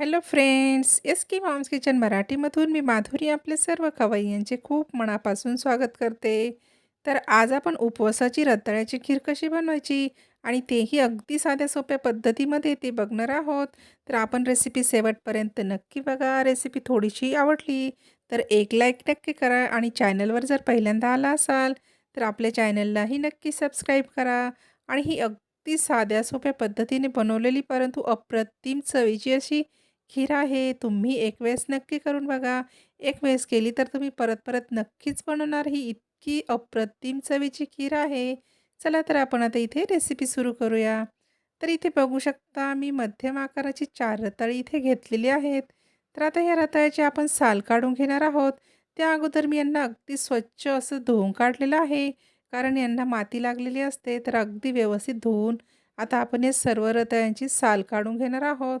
Hello friends S K moms kitchen मराठीमधून मी माधुरी आपले सर्व खवय्यांचे खूप मनापासून स्वागत करते. तर आज आपण उपवासाची रताळ्याची खीर कशी बनवायची आणि तेही अगदी साध्या सोप्या पद्धतीमध्ये ते बघणार आहोत. तर आपण रेसिपी शेवटपर्यंत नक्की बघा. रेसिपी थोडीशी आवडली तर एक लाईक नक्की करा आणि चॅनलवर जर पहिल्यांदा आला असाल तर आपल्या चॅनललाही नक्की सबस्क्राईब करा आणि ही अगदी साध्या सोप्या पद्धतीने बनवलेली परंतु अप्रतिम चवीची अशी खीर आहे. तुम्ही एक वेळेस नक्की करून बघा. एक वेळेस केली तर तुम्ही परत-परत नक्कीच बनवणार. ही इतकी अप्रतिम चवीची खीर आहे. चला तर आपण आता इथे रेसिपी सुरू करूया. तर इथे बघू शकता मी मध्यम आकाराची चार रताळी इथे घेतलेली आहेत. तर आता या रताळ्याचे आपण साल काढून घेणार आहोत. त्या अगोदर मी यांना अगदी स्वच्छ असं धुवून काढलेलं आहे. कारण यांना माती लागलेली असते. तर अगदी व्यवस्थित धुवून आता आपण या सर्व रताळ्यांची साल काढून घेणार आहोत.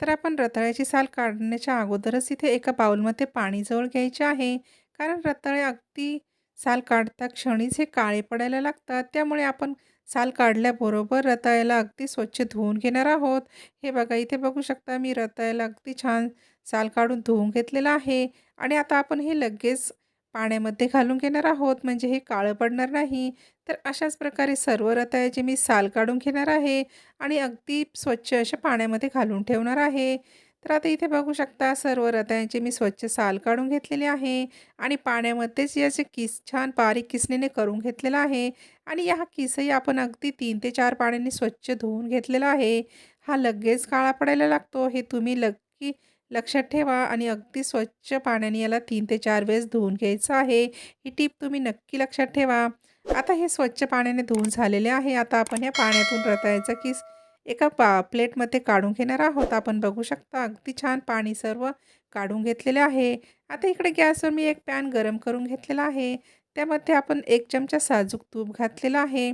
तर आपण रताळ्याची साल काढण्याच्या अगोदरच इथे एका बाउलमध्ये पाणी जवळ घ्यायचे आहे. कारण रताळे अगदी साल काढता क्षणीच हे काळे पडायला लागतात. त्यामुळे आपण साल काढल्याबरोबर रताळ्याला अगदी स्वच्छ धुवून घेणार आहोत. हे बघा इथे बघू शकता मी रताळ्याला अगदी छान साल काढून धुवून घेतलेलं आहे. आणि आता आपण हे लगेच पाण्यामध्ये घालून घेणार आहोत म्हणजे हे काळं पडणार नाही. तर अशाच प्रकारे सर्व रताळ्याची मी साल काढून घेणार आहे आणि अगदी स्वच्छ अशा पाण्यामध्ये घालून ठेवणार आहे. तर आता इथे बघू शकता सर्व रताळ्यांची मी स्वच्छ साल काढून घेतलेली आहे आणि पाण्यामध्येच याचे किस छान बारीक किसणीने करून घेतलेला आहे आणि या किसही आपण अगदी तीन ते चार पाण्याने स्वच्छ धुवून घेतलेला आहे. हा लगेच काळा पडायला लागतो हे तुम्ही नक्की लक्षात ठेवा आणि अगदी स्वच्छ पाण्याने याला तीन ते चार वेळेस धुवून घ्यायचं आहे. ही टीप तुम्ही नक्की लक्षात ठेवा. आता हे स्वच्छ पाण्याने धुवून झालेले आहे. आता आपण या पाण्यातून रताळ्याचा किस एका पा प्लेटमध्ये काढून घेणार आहोत. आपण बघू शकता अगदी छान पाणी सर्व काढून घेतलेले आहे. आता इकडे गॅसवर मी एक पॅन गरम करून घेतलेला आहे. त्यामध्ये आपण एक चमचा साजूक तूप घातलेला आहे.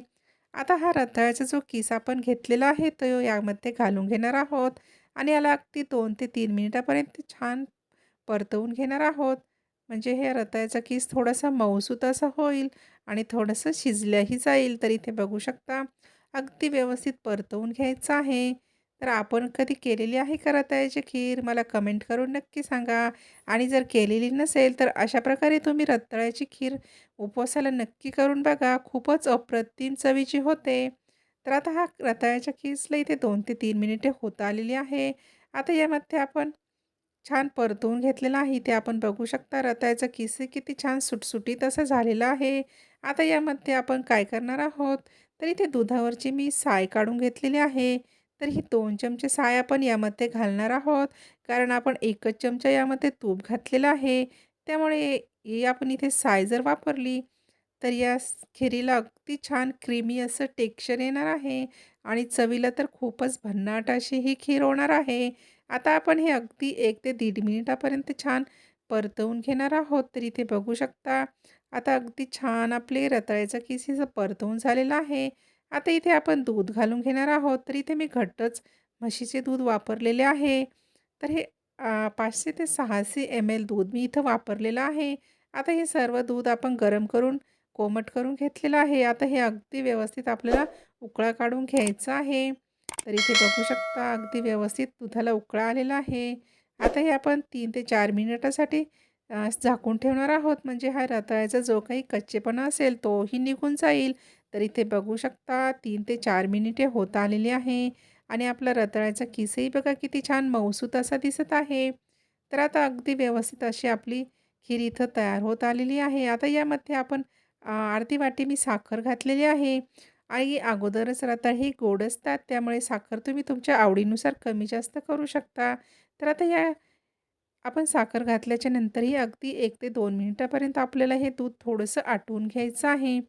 आता हा रताळ्याचा जो किस आपण घेतलेला आहे तो यामध्ये घालून घेणार आहोत आणि याला अगदी दोन ते तीन मिनिटापर्यंत छान परतवून घेणार आहोत. म्हणजे हे रताळ्याचा किस थोडासा मऊसूत असा होईल आणि थोडंसं शिजल्याही जाईल. तर इथे बघू शकता अगदी व्यवस्थित परतवून घ्यायचं आहे. तर आपण कधी केलेली आहे का रताळ्याची खीर? मला कमेंट करून नक्की सांगा आणि जर केलेली नसेल तर अशा प्रकारे तुम्ही रताळ्याची खीर उपवासाला नक्की करून बघा. खूपच अप्रतिम चवीची होते. तर आता हा रताळ्याच्या खीसला इथे दोन ते तीन मिनिटे होत आलेली आहे. आता यामध्ये आपण छान परतवून घेतलेला आहे. इथे आपण बघू शकता रताळ्याचा किस किती छान सुटसुटीत असं झालेलं आहे. आता यामध्ये आपण काय करणार आहोत, तर इथे दुधावरची मी साय काढून घेतलेली आहे. तर ही दोन चमचे साय आपण यामध्ये घालणार आहोत. कारण आपण एकच चमचा यामध्ये तूप घातलेलं आहे. त्यामुळे ही आपण इथे साय जर वापरली, तर या खिरीला अगदी छान क्रीमी असं टेक्स्चर येणार आहे आणि चवीला तर खूपच भन्नाट अशी ही खीर होणार आहे. आता आपण हे अगदी एक ते दीड मिनिटापर्यंत छान परतवून घेणार आहोत. तर इथे बघू शकता आता अगदी छान आपले रताळ्याचा किसीचं परतवून झालेला आहे. आता इथे आपण दूध घालून घेणार आहोत. तर इथे मी घट्टच म्हशीचे दूध वापरलेले आहे. तर हे पाचशे ते सहाशे एम एल दूध मी इथं वापरलेलं आहे. आता हे सर्व दूध आपण गरम करून कोमट करून घेतलेलं आहे. आता हे अगदी व्यवस्थित आपल्याला उकळा काढून घ्यायचा आहे. तर इथे बघू शकता अगदी व्यवस्थित दुधाला उकळा आलेला आहे. आता हे आपण तीन ते चार मिनिटासाठी झाकून ठेवणार आहोत. म्हणजे हा रताळ्याचा जो काही कच्चेपणा असेल तोही निघून जाईल. तर इथे बघू शकता तीन ते चार मिनिटे होत आलेली आहे आणि आपला रताळ्याचा किसही बघा किती छान मौसूत असा दिसत आहे. तर आता अगदी व्यवस्थित अशी आपली खीर इथं तयार होत आलेली आहे. आता यामध्ये आपण अर्धी वाटी मी साखर घातलेली आहे आई अगोदरच रताळे हे गोड असतात त्यामुळे साखर तुम्ही तुमच्या आवडीनुसार कमी जास्त करू शकता. तर आता या आपण साखर घातल्याच्या नंतरही अगदी एक ते दोन मिनिटापर्यंत आपल्याला हे दूध थोडंसं आटवून घ्यायचं आहे.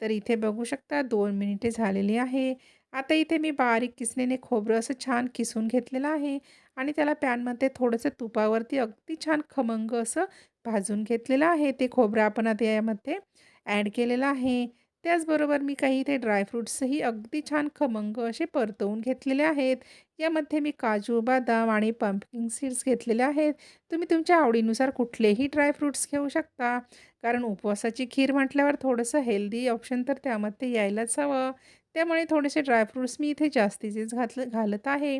तर इथे बघू शकता दोन मिनिटे झालेली आहे. आता इथे मी बारीक किसणीने खोबरं असं छान किसून घेतलेलं आहे आणि त्याला पॅनमध्ये थोडंसं तुपावरती अगदी छान खमंग असं भाजून घेतलेलं आहे. ते खोबरं आपण आता यामध्ये ॲड केलेलं आहे. त्याचबरोबर मी काही इथे ड्रायफ्रुट्सही अगदी छान खमंग असे परतवून घेतलेले आहेत. यामध्ये मी काजू, बदाम आणि पंपकिन सीड्स घेतलेले आहेत. तुम्ही तुमच्या आवडीनुसार कुठलेही ड्रायफ्रुट्स घेऊ शकता. कारण उपवासाची खीर म्हटल्यावर थोडंसं हेल्दी ऑप्शन तर त्यामध्ये यायलाच हवं. त्यामुळे थोडेसे ड्रायफ्रुट्स मी इथे जास्तीचेच घातलं घालत आहे.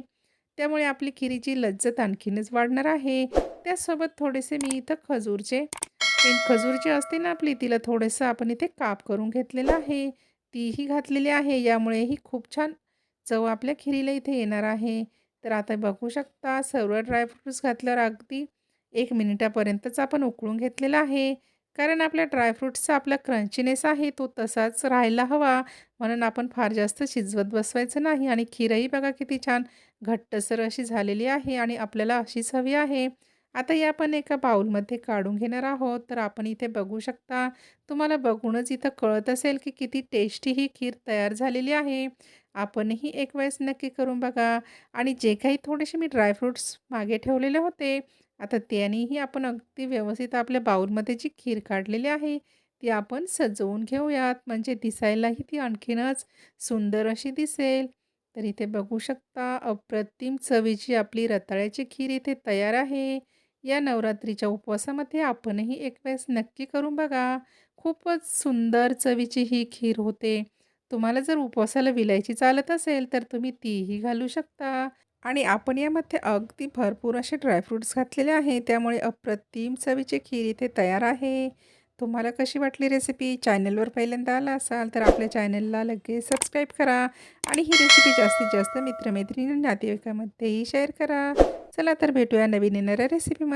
त्यामुळे आपली खिरीची लज्जत आणखीनच वाढणार आहे. त्याचसोबत थोडेसे मी इथं खजूरचे खजूर जी असते ना आपली, तिला थोडंसं आपण इथे काप करून घेतलेलं आहे. तीही घातलेली आहे. यामुळेही खूप छान चव आपल्या खिरीला इथे येणार आहे. तर आता बघू शकता सर्व ड्रायफ्रूट्स घातल्यावर अगदी एक मिनिटापर्यंतच आपण उकळून घेतलेला आहे. कारण आपल्या ड्रायफ्रुट्सचा आपला क्रंचीनेस आहे तो तसाच राहायला हवा. म्हणून आपण फार जास्त शिजवत बसवायचं नाही आणि खीरही बघा किती छान घट्टसर अशी झालेली आहे आणि आपल्याला अशीच हवी आहे. आता या आपण एका बाऊलमध्ये काढून घेणार आहोत. तर आपण इथे बघू शकता. तुम्हाला बघूनच इथं कळत असेल की किती टेस्टी ही खीर तयार झालेली आहे. आपणही एक वेळेस नक्की करून बघा आणि जे काही थोडेसे मी ड्रायफ्रुट्स मागे ठेवलेले होते, आता त्यानेही आपण अगदी व्यवस्थित आपल्या बाऊलमध्ये जी खीर काढलेली आहे, ती आपण सजवून घेऊयात. म्हणजे दिसायलाही ती आणखीनच सुंदर अशी दिसेल. तर इथे बघू शकता अप्रतिम चवीची आपली रताळ्याची खीर इथे तयार आहे. या नवरात्रीच्या उपवासामध्ये आपणही एक वेळेस नक्की करून बघा. खूपच सुंदर चवीची ही खीर होते. तुम्हाला जर उपवासाला विलायची चालत असेल, तर तुम्ही तीही घालू शकता. आणि आपण यामध्ये अगदी भरपूर असे ड्रायफ्रुट्स घातलेले आहे. त्यामुळे अप्रतिम चवीची खीर इथे तयार आहे. तुम्हाला कशी वाटली रेसिपी? चॅनलवर पहिल्यांदा आला असाल, तर आपल्या चॅनलला लगेच सबस्क्राईब करा आणि ही रेसिपी जास्तीत जास्त मित्रमैत्रिणी नातेवाईकामध्येही शेअर करा. चला तर भेटूया नवीन येणाऱ्या रेसिपीमध्ये.